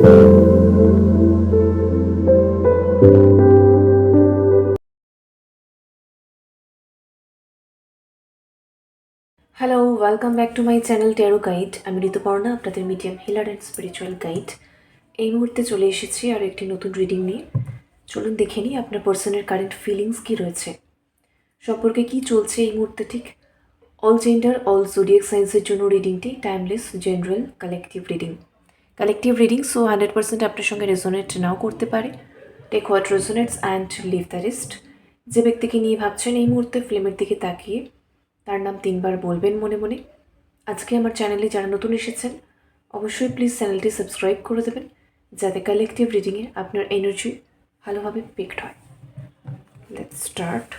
Hello welcome back to my channel tarot guide আমি ঋতুপর্ণা আপনাদের medium healer and spiritual guide এই মুহূর্তে চলে এসেছি আর একটি নতুন রিডিং নিয়ে। চলুন দেখে নিই আপনার পার্সনের কারেন্ট ফিলিংস কী রয়েছে। সম্পর্কে কি চলছে এই মুহূর্তে ঠিক? অল জেন্ডার অল জোডিয়াক সায়েন্সের জন্য রিডিংটি timeless general collective reading collective reading so hundred percent আপনার সঙ্গে রেজোনেট নাও করতে পারে। Take what resonates and leave the rest যে ব্যক্তিকে নিয়ে ভাবছেন এই মুহূর্তে, ফিল্মের দিকে তাকিয়ে, তার নাম তিনবার বলবেন মনে মনে। আজকে আমার চ্যানেলে যারা নতুন এসেছেন, অবশ্যই প্লিজ চ্যানেলটি সাবস্ক্রাইব করে দেবেন, যাতে কালেকটিভ রিডিংয়ে আপনার এনার্জি ভালোভাবে পিকড হয়। লেটস স্টার্ট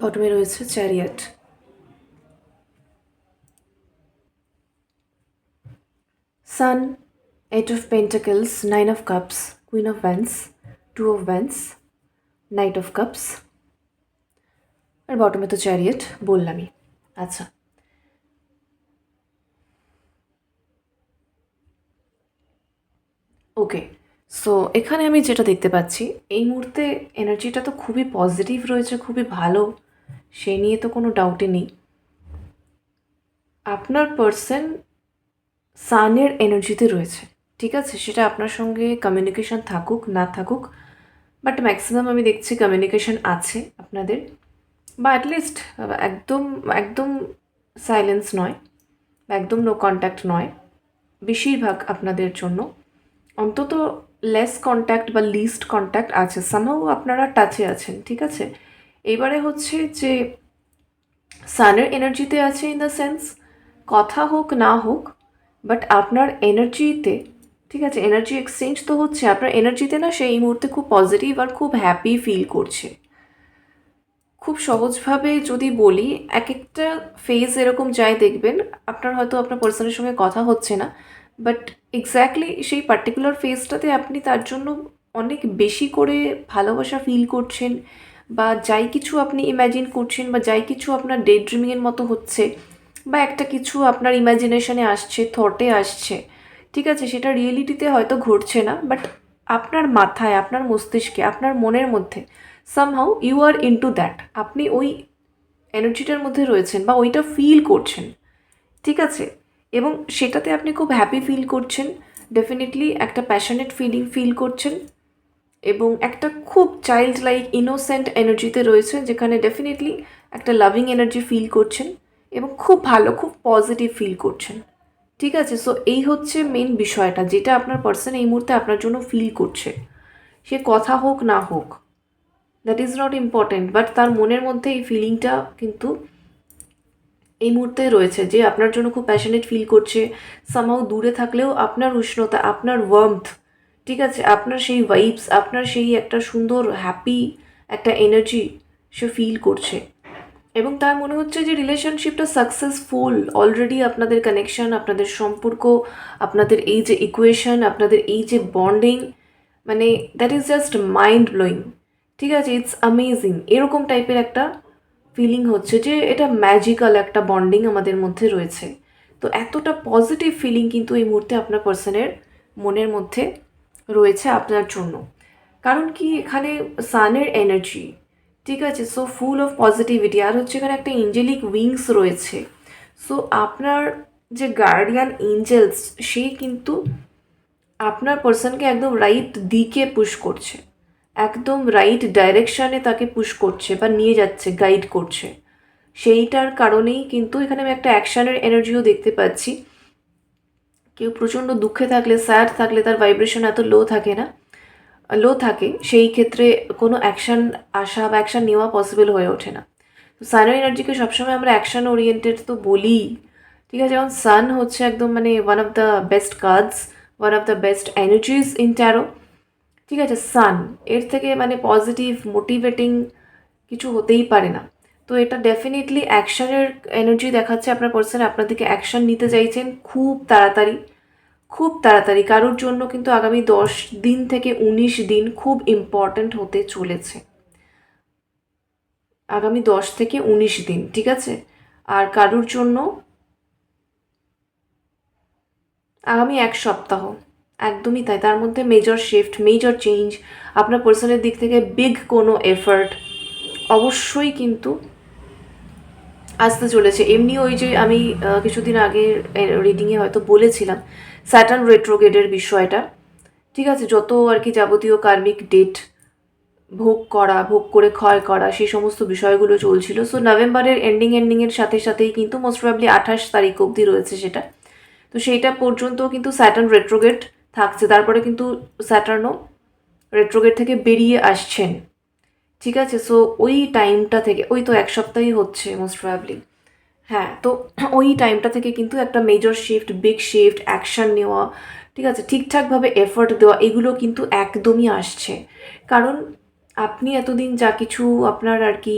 বটমে রয়েছে chariot. Sun, eight of pentacles, nine of cups, queen of wands, two of wands, knight of cups. আর বটমে তো চ্যারিয়েট, বললামই। আচ্ছা। ওকে, সো এখানে আমি যেটা দেখতে পাচ্ছি, এই মুহূর্তে এনার্জিটা তো খুবই পজিটিভ রয়েছে, খুবই ভালো। সে নিয়ে তো কোনো ডাউটই নেই। আপনার পার্সন সানের এনার্জিতে রয়েছে, ঠিক আছে? সেটা আপনার সঙ্গে কমিউনিকেশন থাকুক, না থাকুক বাট ম্যাক্সিমাম আমি দেখছি কমিউনিকেশন আছে আপনাদের, বা অ্যাটলিস্ট একদম একদম সাইলেন্স নয়, বা একদম নো কন্ট্যাক্ট নয়, বেশিরভাগ আপনাদের জন্য। অন্তত লেস কন্ট্যাক্ট বা লিস্ট কন্ট্যাক্ট আছে। সামহাও আপনারা টাচে আছেন, ঠিক আছে? এবারে হচ্ছে যে সানের এনার্জিতে আছে ইন দ্য সেন্স কথা হোক, না হোক বাট আপনার এনার্জিতে, ঠিক আছে, এনার্জি এক্সচেঞ্জ তো হচ্ছে, আপনার এনার্জিতে না সে এই মুহূর্তে খুব পজিটিভ আর খুব হ্যাপি ফিল করছে। খুব সহজভাবে যদি বলি এক একটা ফেজ এরকম যায় দেখবেন, আপনার হয়তো আপনার পার্সনের সঙ্গে কথা হচ্ছে না বাট এক্স্যাক্টলি সেই পার্টিকুলার ফেজটাতে আপনি তার জন্য অনেক বেশি করে ভালোবাসা ফিল করছেন বা যাই কিছু আপনি ইম্যাজিন করছেন বা যাই কিছু আপনার ডে ড্রিমিংয়ের মতো হচ্ছে বা একটা কিছু আপনার ইমাজিনেশনে আসছে থটে আসছে, ঠিক আছে? সেটা রিয়েলিটিতে হয়তো ঘটছে না বাট আপনার মাথায়, আপনার মস্তিষ্কে, আপনার মনের মধ্যে somehow you are into that আপনি ওই এনার্জিটার মধ্যে রয়েছেন বা ওইটা ফিল করছেন, ঠিক আছে? এবং সেটাতে আপনি খুব হ্যাপি ফিল করছেন ডেফিনেটলি একটা প্যাশনেট ফিলিং ফিল করছেন। এবং একটা খুব চাইল্ড লাইক ইনোসেন্ট এনার্জিতে রয়েছেন, যেখানে ডেফিনেটলি একটা লাভিং এনার্জি ফিল করছেন এবং খুব ভালো, খুব পজিটিভ ফিল করছেন। ঠিক আছে? সো এই হচ্ছে মেন বিষয়টা, যেটা আপনার পার্সন এই মুহূর্তে আপনার জন্য ফিল করছে। সে কথা হোক না হোক that is not important but তার মনের মধ্যে এই ফিলিংটা কিন্তু এই মুহূর্তে রয়েছে যে আপনার জন্য খুব প্যাশনেট ফিল করছে। সামাও দূরে থাকলেও আপনার উষ্ণতা, আপনার ওয়ার্মথ ঠিক আছে, আপনার সেই ভাইবস আপনার সেই একটা সুন্দর হ্যাপি একটা এনার্জি সে ফিল করছে। এবং তার মনে হচ্ছে যে রিলেশনশিপটা সাকসেসফুল অলরেডি আপনাদের কানেকশন আপনাদের সম্পর্ক, আপনাদের এই যে ইকুয়েশন আপনাদের এই যে বন্ডিং মানে that is just mind blowing ঠিক আছে ইটস অ্যামেজিং এরকম টাইপের একটা ফিলিং হচ্ছে যে এটা ম্যাজিক্যাল একটা বন্ডিং আমাদের মধ্যে রয়েছে। তো এতটা পজিটিভ ফিলিং কিন্তু এই মুহূর্তে আপনার পার্সনের মনের মধ্যে রয়েছে আপনার জন্য। কারণ কি, এখানে সানের এনার্জি ঠিক আছে? সো ফুল অফ পজিটিভিটি আর হচ্ছে এখানে একটা এঞ্জেলিক উইংস রয়েছে। সো আপনার যে গার্ডিয়ান এঞ্জেলস সে কিন্তু আপনার পার্সনকে একদম রাইট দিকে পুশ করছে। একদম রাইট ডাইরেকশানে তাকে পুশ করছে বা নিয়ে যাচ্ছে গাইড করছে। সেইটার কারণেই কিন্তু এখানে আমি একটা অ্যাকশানের এনার্জিও দেখতে পাচ্ছি। কেউ প্রচণ্ড দুঃখে থাকলে স্যাড থাকলে তার ভাইব্রেশন এত লো থাকে না। লো থাকে, সেই ক্ষেত্রে কোনো অ্যাকশান আসা বা অ্যাকশান নেওয়া পসিবল হয়ে ওঠে না। তো সানের এনার্জিকে সবসময় আমরা অ্যাকশন ওরিয়েন্টেড তো বলি। ঠিক আছে? যেমন সান হচ্ছে একদম মানে one of the best cards one of the best energies in tarot ঠিক আছে? সান এর থেকে মানে পজিটিভ মোটিভেটিং কিছু হতেই পারে না। তো এটা ডেফিনেটলি অ্যাকশনের এনার্জি দেখাচ্ছে আপনার পার্সন আপনার দিকে অ্যাকশন নিতে চাইছেন খুব তাড়াতাড়ি খুব তাড়াতাড়ি। কারোর জন্য কিন্তু আগামী দশ দিন থেকে উনিশ দিন খুব ইম্পর্ট্যান্ট হতে চলেছে। আগামী দশ থেকে উনিশ দিন, ঠিক আছে? আর কারোর জন্য আগামী এক সপ্তাহ, একদমই তাই। তার মধ্যে মেজর শিফট মেজর চেঞ্জ আপনার পার্সনের দিক থেকে বিগ কোনো এফার্ট অবশ্যই কিন্তু আসতে চলেছে। এমনি ওই যে আমি কিছুদিন আগে রিডিংয়ে হয়তো বলেছিলাম স্যাটার্ন রেট্রোগেডের বিষয়টা। ঠিক আছে, যত আর কি যাবতীয় কার্মিক ডেট ভোগ করা, ভোগ করে ক্ষয় করা, সেই সমস্ত বিষয়গুলো চলছিল। সো নভেম্বরের এন্ডিং এন্ডিংয়ের সাথে সাথেই কিন্তু মোস্ট প্রবাবলি আঠাশ তারিখ অবধি রয়েছে সেটা। তো সেইটা পর্যন্ত কিন্তু স্যাটার্ন রেট্রোগেট থাকছে। তারপরে কিন্তু স্যাটার্নও রেট্রোগেট থেকে বেরিয়ে আসছেন। ঠিক আছে সো ওই টাইমটা থেকে, ওই তো এক সপ্তাহই হচ্ছে মোস্ট প্রবাবলি হ্যাঁ তো ওই টাইমটা থেকে কিন্তু একটা major shift big shift action নেওয়া, ঠিক আছে, ঠিকঠাকভাবে এফোর্ট দেওয়া, এগুলো কিন্তু একদমই আসছে। কারণ আপনি এতদিন যা কিছু আপনার আর কি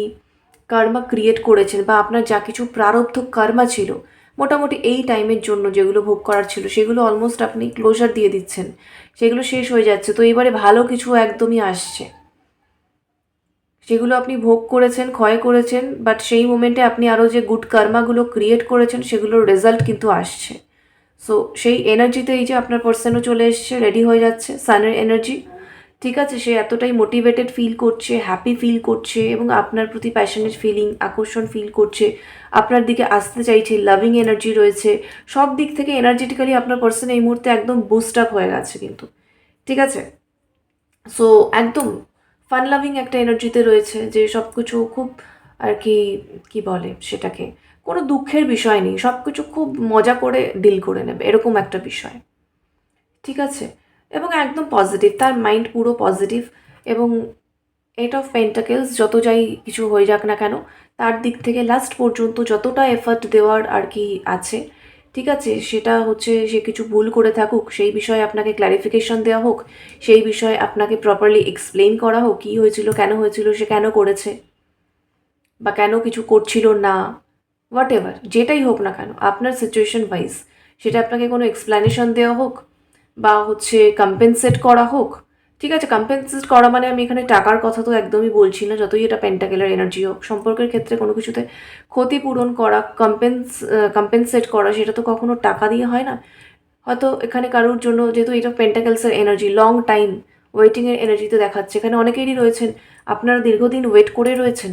কর্মা ক্রিয়েট করেছেন বা আপনার যা কিছু প্রারব্ধ কর্মা ছিল, মোটামুটি এই টাইমের জন্য যেগুলো ভোগ করার ছিল, সেগুলো অলমোস্ট আপনি ক্লোজার দিয়ে দিচ্ছেন। সেগুলো শেষ হয়ে যাচ্ছে, তো এবারে ভালো কিছু একদমই আসছে। সেগুলো আপনি ভোগ করেছেন, ক্ষয় করেছেন বাট সেই মোমেন্টে আপনি আরও যে গুড কর্মাগুলো ক্রিয়েট করেছেন, সেগুলোর রেজাল্ট কিন্তু আসছে। সো সেই এনার্জিতে এই যে আপনার পার্সনও চলে এসছে রেডি হয়ে যাচ্ছে সানের এনার্জি ঠিক আছে? সে এতটাই মোটিভেটেড ফিল করছে হ্যাপি ফিল করছে, এবং আপনার প্রতি প্যাশনেট ফিলিং আকর্ষণ ফিল করছে, আপনার দিকে আসতে চাইছে লাভিং এনার্জি রয়েছে, সব দিক থেকে এনার্জেটিক্যালি আপনার পার্সন এই মুহূর্তে একদম বুস্ট আপ হয়ে গেছে কিন্তু, ঠিক আছে? সো একদম ফান লাভিং একটা এনার্জিতে রয়েছে, যে সব কিছু খুব আর কি কি বলে সেটাকে? কোনো দুঃখের বিষয় নেই সব কিছু খুব মজা করে ডিল করে নেবে, এরকম একটা বিষয়। ঠিক আছে? এবং একদম পজিটিভ তার মাইন্ড পুরো পজিটিভ এবং এইট অফ পেন্টাকেলস যত যাই কিছু হয়ে যাক না কেন, তার দিক থেকে লাস্ট পর্যন্ত যতটা এফার্ট দেওয়ার আর কি আছে ঠিক আছে, সেটা হচ্ছে সে কিছু ভুল করে থাকুক, সেই বিষয়ে আপনাকে ক্ল্যারিফিকেশন দেওয়া হোক, সেই বিষয়ে আপনাকে প্রপারলি এক্সপ্লেন করা হোক, কী হয়েছিল, কেন হয়েছিল, সে কেন করেছে, বা কেন কিছু করছিল না হোয়াট এভার যেটাই হোক না কেন, আপনার সিচুয়েশন ওয়াইজ সেটা আপনাকে কোনো এক্সপ্লেনেশন দেওয়া হোক, বা হচ্ছে কম্পেনসেট করা হোক ঠিক আছে কম্পেনসেট করা মানে আমি এখানে টাকার কথা তো একদমই বলছি না, যতই এটা পেন্টাকেলের এনার্জি হোক, সম্পর্কের ক্ষেত্রে কোনো কিছুতে ক্ষতিপূরণ করা কম্পেন্স কম্পেনসেট করা, সেটা তো কখনো টাকা দিয়ে হয় না। হয়তো এখানে কারোর জন্য, যেহেতু এটা পেন্টাকেলসের এনার্জি লং টাইম ওয়েটিংয়ের এনার্জিতে দেখাচ্ছে। এখানে অনেকেরই রয়েছেন, আপনারা দীর্ঘদিন ওয়েট করে রয়েছেন।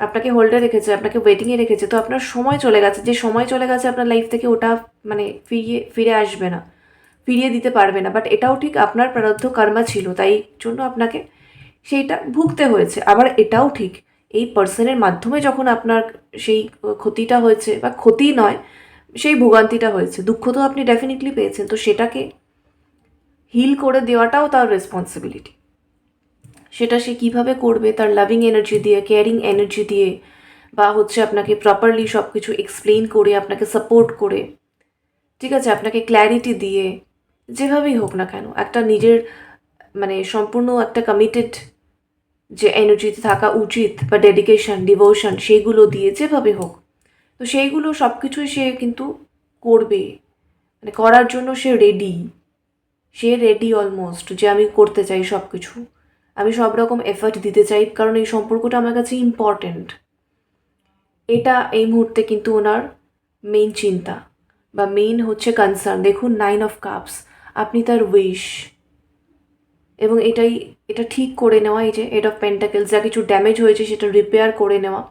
আপনাকে হোল্ডে রেখেছে, আপনাকে ওয়েটিংয়ে রেখেছে, তো আপনার সময় চলে গেছে। যে সময় চলে গেছে আপনার লাইফ থেকে ওটা মানে ফিরিয়ে, ফিরে আসবে না। ফিরিয়ে দিতে পারবে না বাট এটাও ঠিক আপনার প্রারব্ধ কর্মা ছিল, তাই জন্য আপনাকে সেইটা ভুগতে হয়েছে। আবার এটাও ঠিক, এই পার্সনের মাধ্যমে যখন আপনার সেই ক্ষতিটা হয়েছে, বা ক্ষতি নয়, সেই ভোগান্তিটা হয়েছে, দুঃখ তো আপনি ডেফিনেটলি পেয়েছেন, তো সেটাকে হিল করে দেওয়াটাও তার রেসপন্সিবিলিটি সেটা সে কীভাবে করবে, তার লাভিং এনার্জি দিয়ে কেয়ারিং এনার্জি দিয়ে, বা হচ্ছে আপনাকে প্রপারলি সব কিছু এক্সপ্লেন করে, আপনাকে সাপোর্ট করে, ঠিক আছে, আপনাকে ক্ল্যারিটি দিয়ে যেভাবেই হোক না কেন, একটা নিজের মানে সম্পূর্ণ একটা কমিটেড যে এনার্জিতে থাকা উচিত বা ডেডিকেশন ডিভোশন সেইগুলো দিয়ে যেভাবে হোক, তো সেইগুলো সব কিছুই সে কিন্তু করবে। মানে করার জন্য সে রেডি সে রেডি অলমোস্ট যে আমি করতে চাই সব কিছু আমি সব রকম এফার্ট দিতে চাই কারণ এই সম্পর্কটা আমার কাছে ইম্পর্ট্যান্ট এটা এই মুহূর্তে কিন্তু ওনার মেইন চিন্তা বা মেইন হচ্ছে কনসার্ন দেখুন নাইন অফ কাপস আপনি তার উইশ এবং এটাই, এটা ঠিক করে নেওয়া, এই যে এড অফ পেন্টাকেলস যা কিছু ড্যামেজ হয়েছে সেটা রিপেয়ার করে নেওয়া।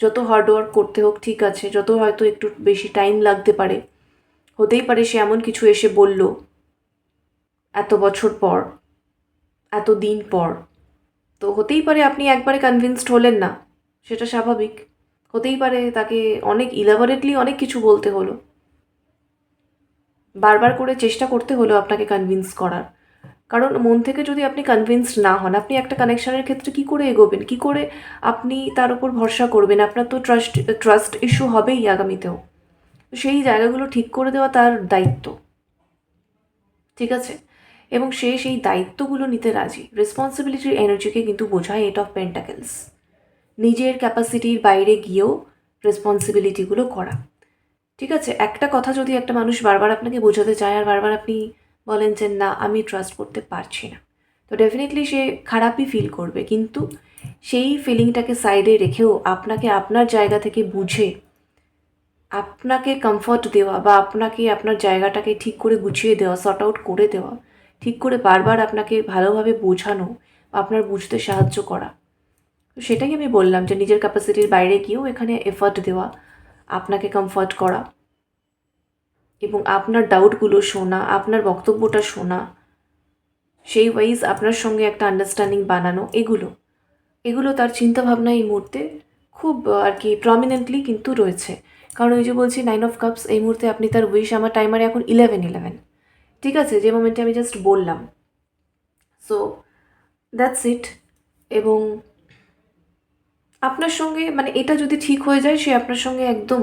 যত হার্ডওয়ার্ক করতে হোক, ঠিক আছে, যত হয়তো একটু বেশি টাইম লাগতে পারে। হতেই পারে সে এমন কিছু এসে বলল, এত বছর পর, এত দিন পর। তো হতেই পারে আপনি একবারে কনভিন্সড হলেন না, সেটা স্বাভাবিক। হতেই পারে তাকে অনেক ইলাবোরেটলি অনেক কিছু বলতে হলো। বারবার করে চেষ্টা করতে হলো আপনাকে কনভিন্স করার। কারণ মন থেকে যদি আপনি কনভিন্সড না হন, আপনি একটা কানেকশনের ক্ষেত্রে কি করে এগোবেন? কি করে আপনি তার উপর ভরসা করবেন? আপনার তো ট্রাস্ট ট্রাস্ট ইস্যু হবেই আগামীতেও। সেই জায়গাগুলো ঠিক করে দেওয়া তার দায়িত্ব। ঠিক আছে? এবং সে সেই দায়িত্বগুলো নিতে রাজি। রেসপন্সিবিলিটির এনার্জিকে কিন্তু বোঝায় এট অফ পেন্টাকেলস নিজের ক্যাপাসিটির বাইরে গিয়েও রেসপন্সিবিলিটিগুলো করা। ঠিক আছে, একটা কথা যদি একটা মানুষ বারবার আপনাকে বোঝাতে চায় আর বারবার আপনি বলেন যে না, আমি ট্রাস্ট করতে পারছি না, তো ডেফিনেটলি সে খারাপই ফিল করবে। কিন্তু সেই ফিলিংটাকে সাইডে রেখেও আপনাকে আপনার জায়গা থেকে বুঝে, আপনাকে কমফর্ট দেওয়া বা আপনাকে আপনার জায়গাটাকে ঠিক করে গুছিয়ে দেওয়া সর্ট আউট করে দেওয়া, ঠিক করে বারবার আপনাকে ভালোভাবে বোঝানো আপনার বুঝতে সাহায্য করা, তো সেটাই আমি বললাম যে নিজের ক্যাপাসিটির বাইরে গিয়েও এখানে এফর্ট দেওয়া আপনাকে কমফর্ট করা। এবং আপনার ডাউটগুলো শোনা, আপনার বক্তব্যটা শোনা, সেই ওয়াইজ আপনার সঙ্গে একটা আন্ডারস্ট্যান্ডিং বানানো, এগুলো। এগুলো তার চিন্তাভাবনা এই মুহূর্তে খুব আর কি প্রমিনেন্টলি কিন্তু রয়েছে। কারণ ওই যে বলছি নাইন অফ কাপস এই মুহূর্তে আপনি তার উইশ আমার টাইমারে এখন ইলেভেন ইলেভেন ঠিক আছে? যে মোমেন্টে আমি জাস্ট বললাম। সো দ্যাটস ইট এবং আপনার সঙ্গে মানে এটা যদি ঠিক হয়ে যায়, সে আপনার সঙ্গে একদম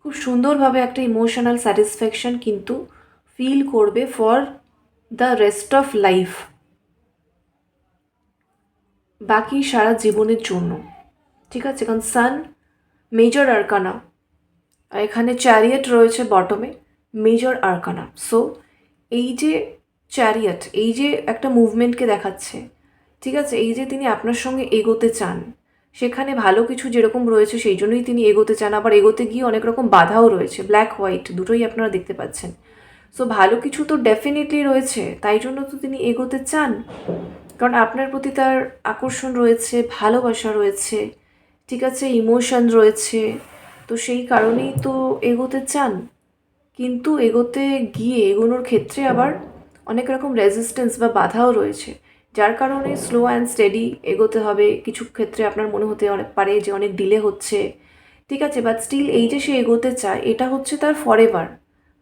খুব সুন্দরভাবে একটা ইমোশনাল স্যাটিসফ্যাকশন কিন্তু ফিল করবে for the rest of life বাকি সারা জীবনের জন্য। ঠিক আছে, কারণ সান মেজর আরকানা আর এখানে চ্যারিয়েট রয়েছে বটমে মেজর আরকানা সো এই যে চ্যারিয়েট এই যে একটা মুভমেন্টকে দেখাচ্ছে, ঠিক আছে, এই যে তিনি আপনার সঙ্গে এগোতে চান সেখানে ভালো কিছু যেরকম রয়েছে সেই জন্যই তিনি এগোতে চান। আবার এগোতে গিয়ে অনেক রকম বাধাও রয়েছে। ব্ল্যাক হোয়াইট দুটোই আপনারা দেখতে পাচ্ছেন। সো ভালো কিছু তো ডেফিনেটলি রয়েছে। তাই জন্য তো তিনি এগোতে চান। কারণ আপনার প্রতি তার আকর্ষণ রয়েছে, ভালোবাসা রয়েছে, ঠিক আছে ইমোশন রয়েছে। তো সেই কারণেই তো এগোতে চান। কিন্তু এগোতে গিয়ে এগোনোর ক্ষেত্রে আবার অনেক রকম রেজিস্ট্যান্স বা বাধাও রয়েছে। যার কারণে স্লো অ্যান্ড স্টেডি এগোতে হবে। কিছু ক্ষেত্রে আপনার মনে হতে অনেক পারে যে অনেক ডিলে হচ্ছে। ঠিক আছে বাট স্টিল এই যে সে এগোতে চায়, এটা হচ্ছে তার ফরএভার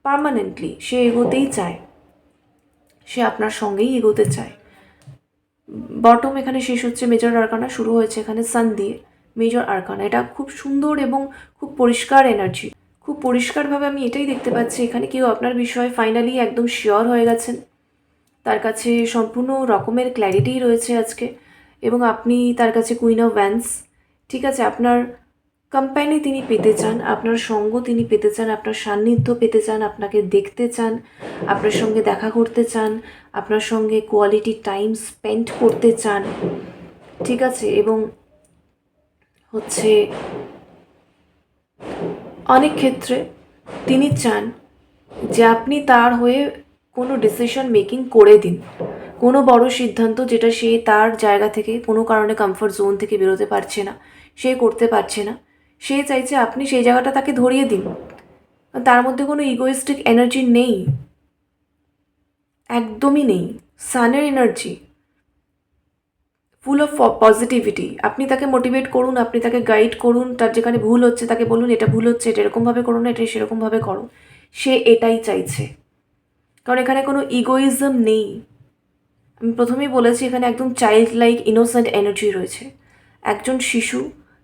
পার্মানেন্টলি সে এগোতেই চায়। সে আপনার সঙ্গেই এগোতে চায়। বটম এখানে শেষ হচ্ছে মেজর আরকানা শুরু হয়েছে এখানে সান দিয়ে। মেজর আরকানা এটা খুব সুন্দর এবং খুব পরিষ্কার এনার্জি খুব পরিষ্কারভাবে আমি এটাই দেখতে পাচ্ছি। এখানে কেউ আপনার বিষয়ে ফাইনালি একদম শিওর হয়ে গেছেন। তার কাছে সম্পূর্ণ রকমের ক্ল্যারিটি রয়েছে আজকে। এবং আপনি তার কাছে কুইন অফ ভ্যান্স ঠিক আছে? আপনার কোম্পানি তিনি পেতে চান, আপনার সঙ্গ তিনি পেতে চান, আপনার সান্নিধ্য পেতে চান, আপনাকে দেখতে চান, আপনার সঙ্গে দেখা করতে চান, আপনার সঙ্গে কোয়ালিটি টাইম স্পেন্ড করতে চান, ঠিক আছে? এবং হচ্ছে অনেক ক্ষেত্রে তিনি চান যে আপনি তার হয়ে কোনো ডিসিশন মেকিং করে দিন। কোনো বড় সিদ্ধান্ত যেটা সে তার জায়গা থেকে কোনো কারণে কমফর্ট জোন থেকে বেরোতে পারছে না, সে করতে পারছে না। সে চাইছে আপনি সেই জায়গাটা তাকে ধরিয়ে দিন। তার মধ্যে কোনো ইগোইস্টিক এনার্জি নেই। একদমই নেই। সানের এনার্জি ফুল অফ পজিটিভিটি আপনি তাকে মোটিভেট করুন, আপনি তাকে গাইড করুন, তার যেখানে ভুল হচ্ছে তাকে বলুন, এটা ভুল হচ্ছে, এটা এরকমভাবে করো না, এটা সেরকমভাবে করো। সে এটাই চাইছে। কারণ এখানে কোনো ইগোইজম নেই। আমি প্রথমেই বলেছি, এখানে একদম চাইল্ড লাইক ইনোসেন্ট এনার্জি রয়েছে। একজন শিশু,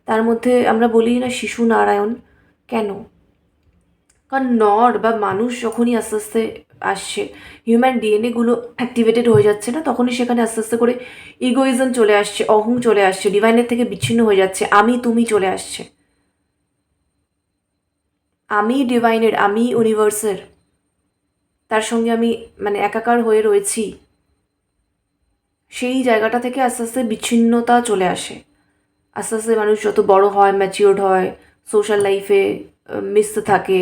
তার মধ্যে আমরা বলি না শিশু নারায়ণ, কেন? কারণ নর বা মানুষ যখনই আস্তে আস্তে আসছে হিউম্যান ডিএনএগুলো অ্যাক্টিভেটেড হয়ে যাচ্ছে না, তখনই সেখানে আস্তে আস্তে করে ইগোইজম চলে আসছে, অহং চলে আসছে ডিভাইনের থেকে বিচ্ছিন্ন হয়ে যাচ্ছে, আমি তুমি চলে আসছে। আমি ডিভাইনের আমি ইউনিভার্সের তার সঙ্গে আমি মানে একাকার হয়ে রয়েছি। সেই জায়গাটা থেকে আস্তে আস্তে বিচ্ছিন্নতা চলে আসে। আস্তে আস্তে মানুষ যত বড় হয় ম্যাচিওর্ড হয় সোশ্যাল লাইফে মিশতে থাকে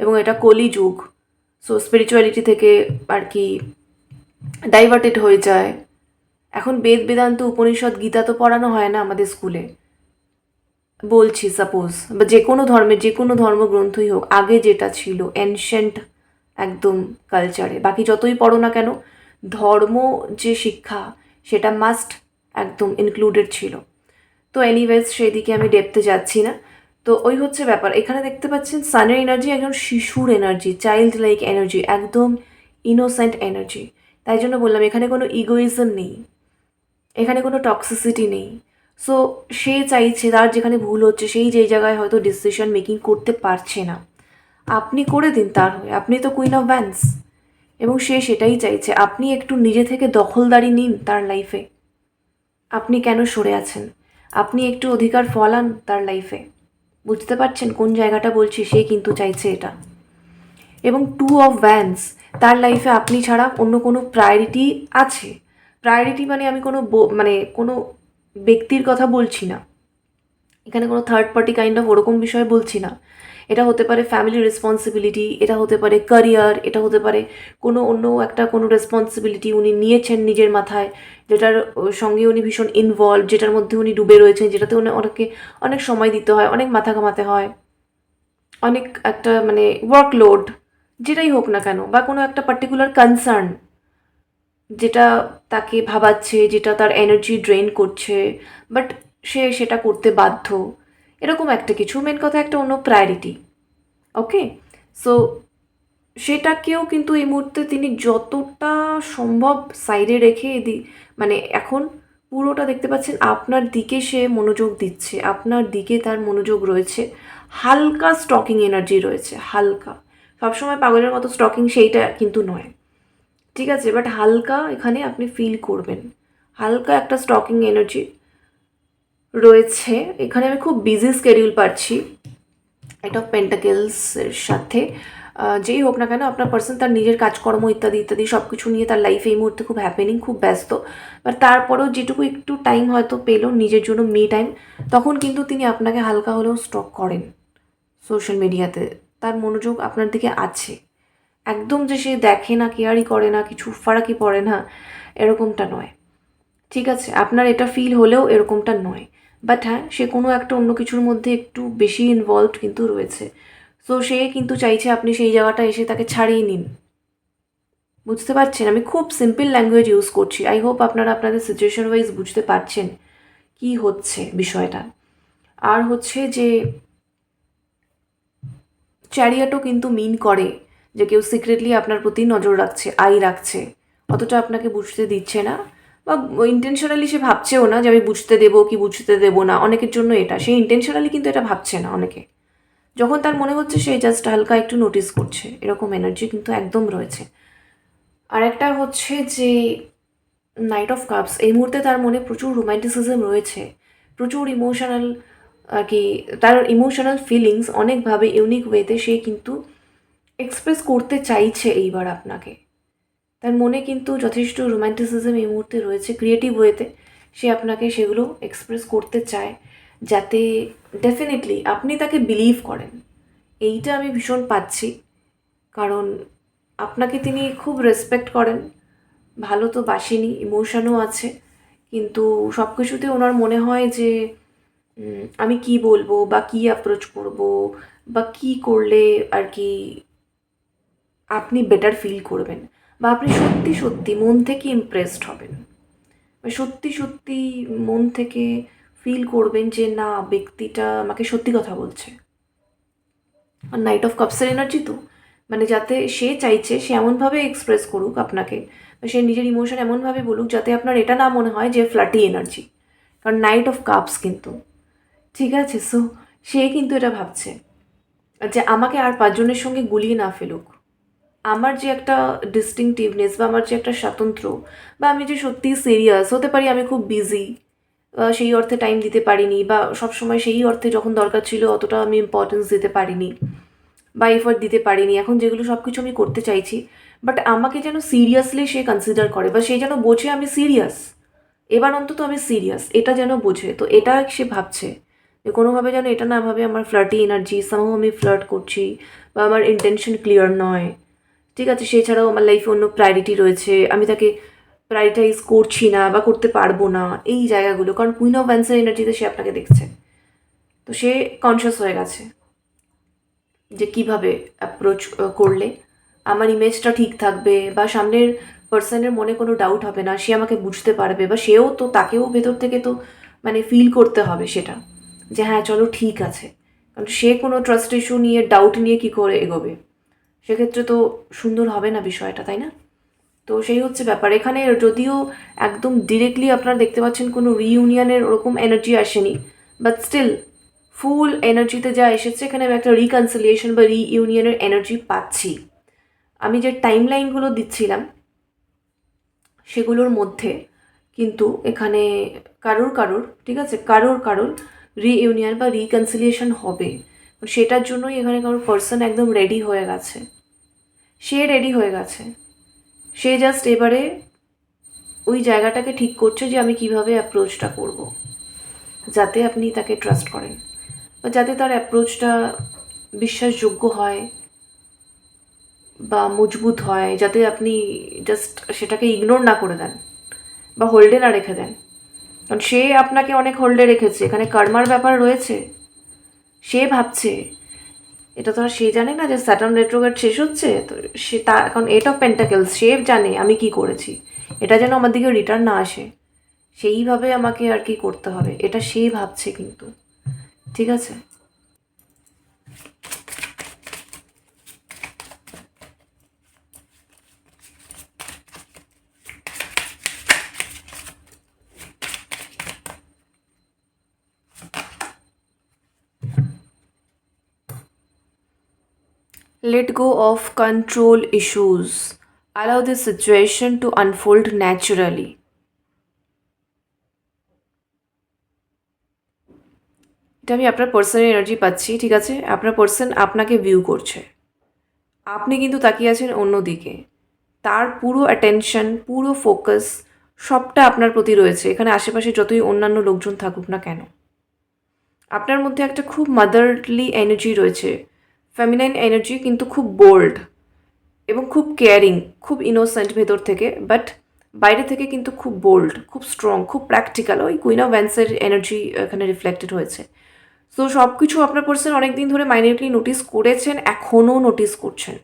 এবং এটা কলিযুগ সো স্পিরিচুয়ালিটি থেকে আর কি ডাইভার্টেড হয়ে যায়। এখন বেদ বেদান্ত উপনিষদ গীতা তো পড়ানো হয় না আমাদের স্কুলে বলছি সাপোজ বা যে কোনো ধর্মের যে কোনো ধর্মগ্রন্থই হোক, আগে যেটা ছিল এনশেন্ট একদম কালচারে বাকি যতই পড়ো না কেন, ধর্ম যে শিক্ষা, সেটা মাস্ট একদম ইনক্লুডেড ছিল। তো এনিওয়েজ সেদিকে আমি ডেপতে যাচ্ছি না। তো ওই হচ্ছে ব্যাপার। এখানে দেখতে পাচ্ছেন সানের এনার্জি একজন শিশুর এনার্জি চাইল্ড লাইক এনার্জি একদম ইনোসেন্ট এনার্জি তাই জন্য বললাম, এখানে কোনো ইগোইজম নেই। এখানে কোনো টক্সিসিটি নেই। সো সে চাইছে, তার যেখানে ভুল হচ্ছে, সেই যেই জায়গায় হয়তো ডিসিশন মেকিং করতে পারছে না। আপনি করে দিন তার হয়ে। আপনি তো কুইন অফ ব্যান্স এবং সে সেটাই চাইছে। আপনি একটু নিজে থেকে দখলদারি নিন তার লাইফে আপনি কেন সরে আছেন? আপনি একটু অধিকার ফলান তার লাইফে বুঝতে পারছেন কোন জায়গাটা বলছি? সে কিন্তু চাইছে এটা। এবং টু অফ ভ্যান্স তার লাইফে আপনি ছাড়া অন্য কোনো প্রায়োরিটি আছে। প্রায়োরিটি মানে আমি কোনো মানে কোনো ব্যক্তির কথা বলছি না। এখানে কোনো থার্ড পার্টি কাইন্ড অফ ওরকম বিষয় বলছি না। এটা হতে পারে ফ্যামিলি রেসপন্সিবিলিটি এটা হতে পারে ক্যারিয়ার এটা হতে পারে কোনো অন্য একটা কোনো রেসপন্সিবিলিটি উনি নিয়েছেন নিজের মাথায়, যেটার সঙ্গে উনি ভীষণ ইনভলভ যেটার মধ্যে উনি ডুবে রয়েছেন, যেটাতে উনি অনেকে অনেক সময় দিতে হয়, অনেক মাথা ঘামাতে হয়, অনেক একটা মানে ওয়ার্কলোড যেটাই হোক না কেন, বা কোনো একটা পার্টিকুলার কনসার্ন যেটা তাকে ভাবাচ্ছে, যেটা তার এনার্জি ড্রেন করছে বাট সে সেটা করতে বাধ্য। এরকম একটা কিছু মেন কথা একটা অন্য প্রায়োরিটি ওকে সো সেটাকেও কিন্তু এই মুহূর্তে তিনি যতটা সম্ভব সাইডে রেখে এদি মানে এখন পুরোটা দেখতে পাচ্ছেন, আপনার দিকে সে মনোযোগ দিচ্ছে, আপনার দিকে তার মনোযোগ রয়েছে, হালকা স্টকিং এনার্জি রয়েছে, হালকা। সবসময় পাগলের মতো স্টকিং সেইটা কিন্তু নয়, ঠিক আছে? বাট হালকা এখানে আপনি ফিল করবেন, হালকা একটা স্টকিং এনার্জি রয়েছে। এখানে আমি খুব বিজি স্কেডিউল পাচ্ছি এটা পেন্টাকেলসের সাথে। যেই হোক না কেন, আপনার পার্সন তার নিজের কাজকর্ম ইত্যাদি ইত্যাদি সব কিছু নিয়ে তার লাইফ এই মুহূর্তে খুব হ্যাপেনিং খুব ব্যস্ত। বাট তারপরেও যেটুকু একটু টাইম হয়তো পেল নিজের জন্য মি টাইম তখন কিন্তু তিনি আপনাকে হালকা হলেও স্টক করেন সোশ্যাল মিডিয়াতে তার মনোযোগ আপনার দিকে আছে। একদম যে সে দেখে না কেয়ারই করে না, কিছু ফারাকি পড়ে না, এরকমটা নয়। ঠিক আছে, আপনার এটা ফিল হলেও এরকমটা নয়। বাট হ্যাঁ সে কোনো একটা অন্য কিছুর মধ্যে একটু বেশি ইনভলভড কিন্তু রয়েছে। সো সে কিন্তু চাইছে আপনি সেই জায়গাটা এসে তাকে ছাড়িয়ে নিন। বুঝতে পারছেন? আমি খুব সিম্পল ল্যাঙ্গুয়েজ ইউজ করছি। আই হোপ আপনারা আপনাদের সিচুয়েশন ওয়াইজ বুঝতে পারছেন কি হচ্ছে বিষয়টা। আর হচ্ছে যে চ্যারিয়াটও কিন্তু মিন করে যে কেউ সিক্রেটলি আপনার প্রতি নজর রাখছে আই রাখছে। অতটা আপনাকে বুঝতে দিচ্ছে না। বা ইন্টেনশনালি সে ভাবছেও না যে আমি বুঝতে দেবো কি বুঝতে দেবো না, অনেকের জন্য এটা। সে ইন্টেনশনালি কিন্তু এটা ভাবছে না অনেকে। যখন তার মনে হচ্ছে সে জাস্ট হালকা একটু নোটিস করছে, এরকম এনার্জি কিন্তু একদম রয়েছে। আর একটা হচ্ছে যে নাইট অফ কাপস এই মুহূর্তে তার মনে প্রচুর রোম্যান্টিসিজম রয়েছে। প্রচুর ইমোশনাল আর কি, তার ইমোশনাল ফিলিংস অনেকভাবে ইউনিক ওয়েতে সে কিন্তু এক্সপ্রেস করতে চাইছে এইবার আপনাকে। তার মনে কিন্তু যথেষ্ট রোম্যান্টিসিজম এই মুহূর্তে রয়েছে ক্রিয়েটিভ ওয়েতে সে আপনাকে সেগুলো এক্সপ্রেস করতে চায়, যাতে ডেফিনেটলি আপনি তাকে বিলিভ করেন। এইটা আমি ভীষণ পাচ্ছি, কারণ আপনাকে তিনি খুব রেসপেক্ট করেন। ভালো তো বাসেনি ইমোশনও আছে, কিন্তু সব কিছুতে ওনার মনে হয় যে আমি কি বলব বা কি অ্যাপ্রোচ করব বা কি করলে আর কি আপনি বেটার ফিল করবেন। বা আপনি সত্যি সত্যি, মন থেকে ইমপ্রেসড হবেন। সত্যি সত্যি মন থেকে ফিল করবেন যে, না, ব্যক্তিটা আমাকে সত্যি কথা বলছে। আর নাইট অফ কাপসের এনার্জি তো। মানে যাতে সে চাইছে, সে এমনভাবে এক্সপ্রেস করুক আপনাকে সে নিজের ইমোশন এমনভাবে বলুক যাতে আপনার এটা না মনে হয় যে ফ্ল্যাটি এনার্জি কারণ নাইট অফ কাপস কিন্তু, ঠিক আছে? সো সে কিন্তু এটা ভাবছে। যে আমাকে আর পাঁচজনের সঙ্গে গুলিয়ে না ফেলুক। আমার যে একটা ডিস্টিংটিভনেস বা আমার যে একটা স্বাতন্ত্র্য বা আমি যে সত্যিই সিরিয়াস হতে পারি, আমি খুব বিজি সেই অর্থে টাইম দিতে পারিনি বা সবসময় সেই অর্থে যখন দরকার ছিল অতটা আমি ইম্পর্টেন্স দিতে পারিনি বা এফোর্ট দিতে পারিনি। এখন যেগুলো সব কিছু আমি করতে চাইছি বাট আমাকে যেন সিরিয়াসলি সে কনসিডার করে বা সে যেন বোঝে আমি সিরিয়াস এবার অন্তত আমি সিরিয়াস এটা যেন বোঝে। তো এটা সে ভাবছে যে কোনোভাবে যেন এটা না ভাবে আমার ফ্লার্টি এনার্জি সামহ আমি ফ্লার্ট করছি বা আমার ইন্টেনশন ক্লিয়ার নয়। ঠিক আছে সেছাড়াও আমার লাইফে অন্য প্রায়োরিটি রয়েছে। আমি তাকে প্রায়োরিটাইজ করছি না বা করতে পারব না এই জায়গাগুলো, কারণ কুইন অফ অ্যান্সার এনার্জিতে সে আপনাকে দেখছে। তো সে কনসিয়াস হয়ে গেছে যে কীভাবে অ্যাপ্রোচ করলে। আমার ইমেজটা ঠিক থাকবে বা সামনের পার্সনের মনে কোনো ডাউট হবে না, সে আমাকে বুঝতে পারবে বা সেও তো, তাকেও ভেতর থেকে তো মানে ফিল করতে হবে সেটা, যে হ্যাঁ চলো ঠিক আছে। কারণ সে কোনো ট্রাস্ট ইস্যু নিয়ে ডাউট নিয়ে কি করে এগোবে? সেক্ষেত্রে তো সুন্দর হবে না বিষয়টা, তাই না? তো সেই হচ্ছে ব্যাপার। এখানে যদিও একদম ডিরেক্টলি আপনারা দেখতে পাচ্ছেন কোনো রিইউনিয়নের ওরকম এনার্জি আসেনি বাট স্টিল ফুল এনার্জিতে যা এসেছে, এখানে আমি একটা রিকনসিলিয়েশন বা রিইউনিয়নের এনার্জি পাচ্ছি। আমি যে টাইম লাইনগুলো দিচ্ছিলাম, সেগুলোর মধ্যে কিন্তু এখানে কারোর কারোর, ঠিক আছে? কারোর কারোর রিইউনিয়ন বা রিকনসিলিয়েশন হবে। সেটার জন্যই এখানে কারোর পার্সন একদম রেডি হয়ে গেছে। সে রেডি হয়ে গেছে। সে জাস্ট এবারে ওই জায়গাটাকে ঠিক করছে যে আমি কীভাবে অ্যাপ্রোচটা করব, যাতে আপনি তাকে ট্রাস্ট করেন। বা যাতে তার অ্যাপ্রোচটা বিশ্বাসযোগ্য হয় বা মজবুত হয়, যাতে আপনি জাস্ট সেটাকে ইগনোর না করে দেন বা হোল্ডে না রেখে দেন। কারণ সে আপনাকে অনেক হোল্ডে রেখেছে, এখানে কর্মার ব্যাপার রয়েছে। সে ভাবছে এটা তো আর সে জানে না যে স্যাটার্ন রেট্রোগেট শেষ হচ্ছে। তো সে তার এখন এইট অফ পেন্টাকেলস সে জানে আমি কি করেছি। এটা যেন আমার দিকে রিটার্ন না আসে। সেইভাবে আমাকে আর কি করতে হবে? এটা সেই ভাবছে কিন্তু। ঠিক আছে? Let go of control issues. Allow the situation to unfold naturally. এটা আমি আপনার পার্সনের এনার্জি পাচ্ছি, ঠিক আছে? আপনার পার্সন আপনাকে ভিউ করছে। আপনি কিন্তু তাকিয়ে আছেন অন্যদিকে। তার পুরো অ্যাটেনশন পুরো ফোকাস সবটা আপনার প্রতি রয়েছে। এখানে আশেপাশে যতই অন্যান্য লোকজন থাকুক না কেন। আপনার মধ্যে একটা খুব মাদারলি এনার্জি রয়েছে। ফেমিনাইন এনার্জি কিন্তু খুব বোল্ড এবং খুব কেয়ারিং খুব ইনোসেন্ট ভেতর থেকে বাট বাইরে থেকে কিন্তু খুব বোল্ড খুব স্ট্রং খুব প্র্যাকটিক্যাল ওই কুইন অফ ভ্যান্সের এনার্জি এখানে রিফ্লেক্টেড হয়েছে। সো সব কিছু আপনার পার্সন অনেক দিন ধরে মাইনেটলি নোটিস করেছেন, এখনও নোটিস করছেন।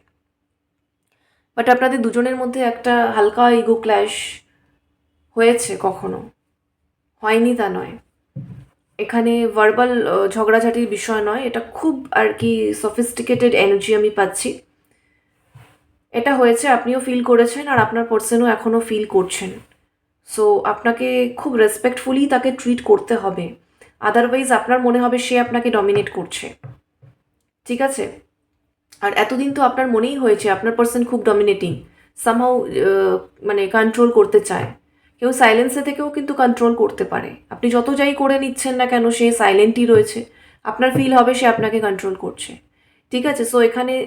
বাট আপনাদের দুজনের মধ্যে একটা হালকা ইগো ক্ল্যাশ হয়েছে কখনো? হয়নি তা নয়। এখানে ভার্বাল ঝগড়াঝাটির বিষয় নয়, এটা খুব আর কি সফিস্টিকেটেড এনার্জি আমি পাচ্ছি। এটা হয়েছে, আপনিও ফিল করেছেন আর আপনার পার্সনও এখনও ফিল করছেন। সো আপনাকে খুব রেসপেক্টফুলি তাকে ট্রিট করতে হবে। আদারওয়াইজ আপনার মনে হবে সে আপনাকে ডমিনেট করছে। ঠিক আছে? আর এতদিন তো আপনার মনেই হয়েছে, আপনার পার্সন খুব ডমিনেটিং সামহাও মানে কন্ট্রোল করতে চায়। কেউ সাইলেন্সে থেকেও কিন্তু কন্ট্রোল করতে পারে। আপনি যত যাই করে নিচ্ছেন না কেন, সে সাইলেন্টই রয়েছে। আপনার ফিল হবে সে আপনাকে কন্ট্রোল করছে। ঠিক আছে? সো এখানে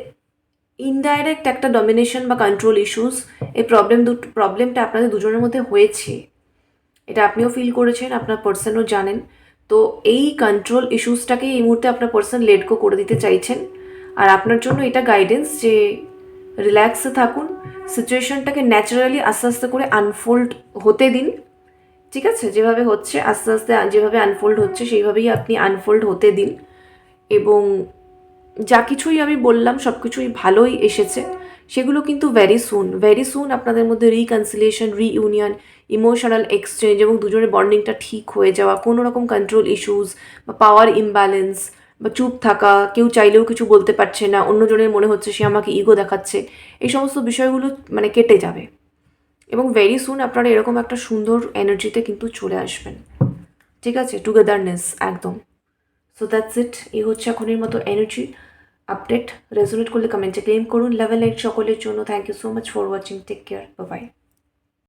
ইনডাইরেক্ট একটা ডমিনেশন বা কন্ট্রোল ইস্যুস এই প্রবলেম দু প্রবলেমটা আপনাদের দুজনের মধ্যে হয়েছে। এটা আপনিও ফিল করেছেন, আপনার পার্সনও জানেন। তো, এই কন্ট্রোল ইস্যুসটাকে এই মুহূর্তে আপনার পার্সন লেট গো করে দিতে চাইছেন। আর আপনার জন্য এটা গাইডেন্স যে রিল্যাক্সে থাকুন। সিচুয়েশনটাকে ন্যাচারালি আস্তে আস্তে করে আনফোল্ড হতে দিন। ঠিক আছে? যেভাবে হচ্ছে, আস্তে আস্তে যেভাবে আনফোল্ড হচ্ছে, সেইভাবেই আপনি আনফোল্ড হতে দিন। এবং যা কিছুই আমি বললাম সব কিছুই ভালোই এসেছে। সেগুলো কিন্তু ভেরি সুন ভেরি সুন আপনাদের মধ্যে রিকনসিলিয়েশন রিইউনিয়ন ইমোশনাল এক্সচেঞ্জ এবং দুজনের বন্ডিংটা ঠিক হয়ে যাওয়া, কোনো রকম কন্ট্রোল ইস্যুস বা পাওয়ার ইমব্যালেন্স বা চুপ থাকা, কেউ চাইলেও কিছু বলতে পারছে না, অন্যজনের মনে হচ্ছে সে আমাকে ইগো দেখাচ্ছে, এই সমস্ত বিষয়গুলো মানে কেটে যাবে। এবং ভেরি সুন আপনারা এরকম একটা সুন্দর এনার্জিতে কিন্তু চলে আসবেন। ঠিক আছে? টুগেদারনেস একদম। সো দ্যাটস ইট এই হচ্ছে এখনের মতো এনার্জি আপডেট রেজোনেট করলে কমেন্টে ক্লেম করুন। লেভেল এইট সকলের জন্য। Thank you so much for watching take care bye